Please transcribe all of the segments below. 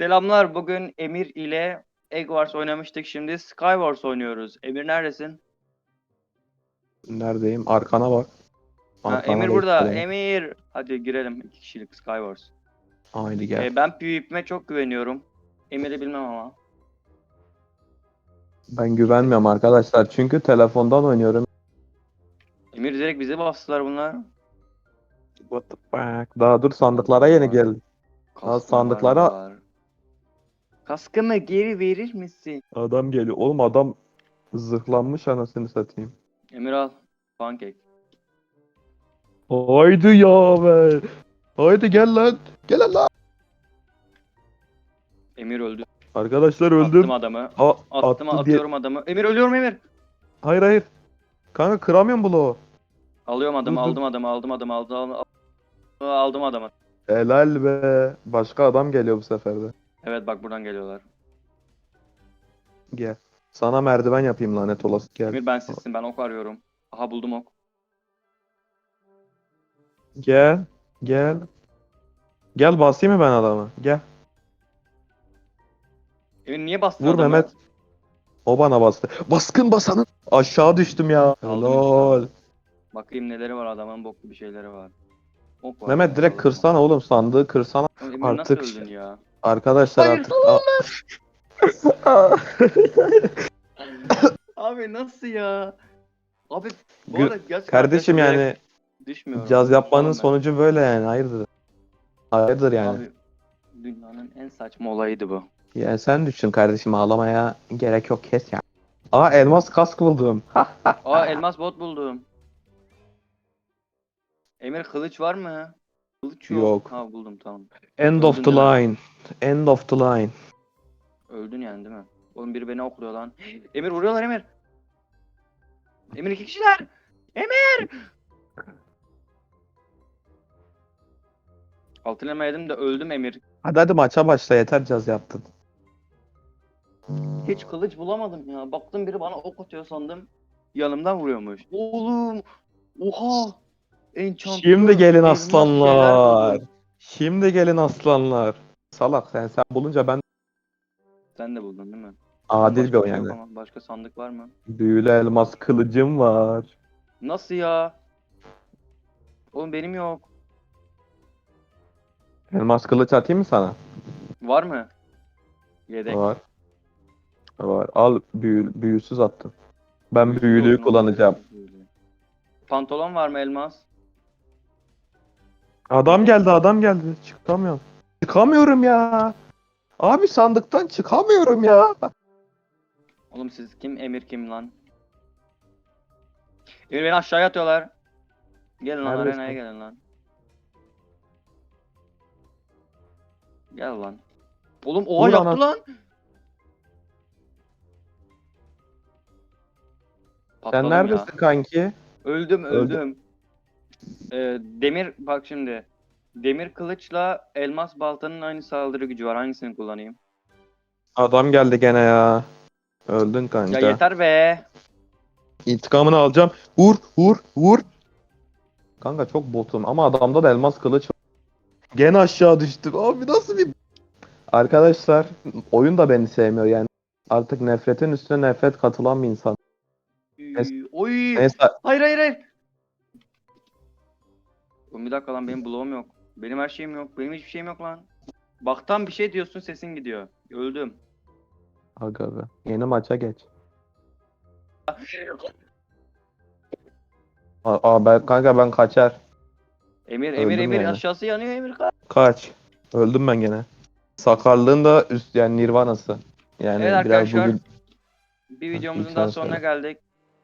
Selamlar. Bugün Emir ile Egg Wars oynamıştık. Şimdi Skywars oynuyoruz. Emir neredesin? Neredeyim? Arkana bak. Ha, Arkana Emir da burada. gidelim. Emir. Hadi girelim. İki kişilik Skywars. Haydi gel. Ee, ben PvP'me çok güveniyorum. Emir'i bilmem ama. Ben güvenmiyorum arkadaşlar çünkü telefondan oynuyorum. Emir direkt bizi bastılar bunlar. What the fuck? Daha dur sandıklara yeni geldi. Kaskım sandıklara- var. Kaskımı geri verir misin? Adam geliyor. Oğlum adam zırhlanmış anasını satayım. Emir al. Pancake. Haydi ya be. Haydi gel lan. Gel lan. Emir öldü. Arkadaşlar öldüm. Attım adamı. A- Attım attı atıyorum adamı. Emir ölüyorum Emir. Hayır hayır. Kanka kıramıyorum bloğu. Alıyorum adamı, aldım adamı, aldım adamı, aldım aldım, aldım adamı. Helal be. Başka adam geliyor bu sefer de. Evet bak buradan geliyorlar. Gel. Sana merdiven yapayım lanet olası. Gel. Emir ben sizsin, ben ok arıyorum. Aha buldum ok. Gel. Gel. Gel basayım mı ben adamı? Gel. Emir niye bastın Vur adamı? Mehmet. O bana bastı. Baskın basanın. Aşağı düştüm ya. Aldım Helal. Bakayım neleri var adamın boklu bir şeyleri var. Ok var. Mehmet direkt kırsana oğlum sandığı kırsana. Emir nasıl artık- öldün ya? Arkadaşlar Hayır, artık... Abi nasıl ya? Abi bu Gü- arada gerçekten Kardeşim yani düşmüyorum. caz yapmanın sonucu böyle yani hayırdır. Hayırdır yani. Abi dünyanın en saçma olayıydı bu. Ya sen düşün kardeşim ağlamaya gerek yok kes ya. Aa elmas kask buldum. Aa elmas bot buldum. Emir kılıç var mı? Kılıç yok. Yok. Ha buldum tamam. End of Öldün the değil mi? line. End of the line. Öldün yani değil mi? Oğlum biri beni okluyor lan. Emir vuruyorlar Emir. Emir iki kişiler. Emir! Altın elma yedim de öldüm Emir. Hadi hadi maça başla yeter caz yaptın. Hiç kılıç bulamadım ya. Baktım biri bana ok atıyor sandım. Yanımdan vuruyormuş. Oğlum! Oha! Enchantlı, Şimdi gelin aslanlar. Şimdi gelin aslanlar. Salak sen sen bulunca ben Sen de buldun değil mi? adil Başka bir şey yok yani. ama Başka sandık var mı? Büyülü elmas kılıcım var. Nasıl ya? Oğlum benim yok. Elmas kılıç atayım mı sana? Var mı? Yedek. Var. Var. Al büyü, büyüsüz attım. Ben Büyülü büyülüyü olsun, kullanacağım. Pantolon var mı elmas? Adam geldi adam geldi. Çıkamıyorum. Çıkamıyorum ya. Abi sandıktan çıkamıyorum ya. Oğlum siz kim? Emir kim lan? Emir beni aşağıya atıyorlar. Gelin lan Neredesin? arenaya gelin lan. Gel lan. Oğlum oha Vur yaktı ana- lan. Sen Patladım neredesin ya. kanki? Öldüm Öldü. öldüm. Ee, demir bak şimdi. Demir kılıçla elmas baltanın aynı saldırı gücü var. Hangisini kullanayım? Adam geldi gene ya. Öldün kanka. Ya yeter be. İntikamını alacağım. Vur, vur, vur. Kanka çok botum ama adamda da elmas kılıç var. Gene aşağı düştüm. Abi nasıl bir... Arkadaşlar oyun da beni sevmiyor yani. Artık nefretin üstüne nefret katılan bir insan. Oy. Neyse Hayır hayır hayır. Oğlum bir dakika lan benim bloğum yok. Benim her şeyim yok. Benim hiçbir şeyim yok lan. Baktan bir şey diyorsun sesin gidiyor. Öldüm. aga be. Yeni maça geç. Aa, aa, ben, kanka ben kaçar. Emir Emir Öldüm Emir yani. aşağısı yanıyor Emir kaç. Kaç. Öldüm ben gene. Sakarlığın da üst yani nirvanası. Yani Evet biraz arkadaşlar. bugün Bir videomuzun daha sonuna geldik.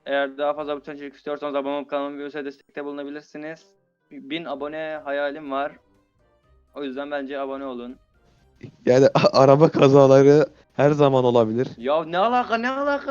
Eğer daha fazla içerik istiyorsanız abone olup kanalıma üyese destekte bulunabilirsiniz. 1000 abone hayalim var. O yüzden bence abone olun. yani araba kazaları her zaman olabilir. Ya ne alaka ne alaka?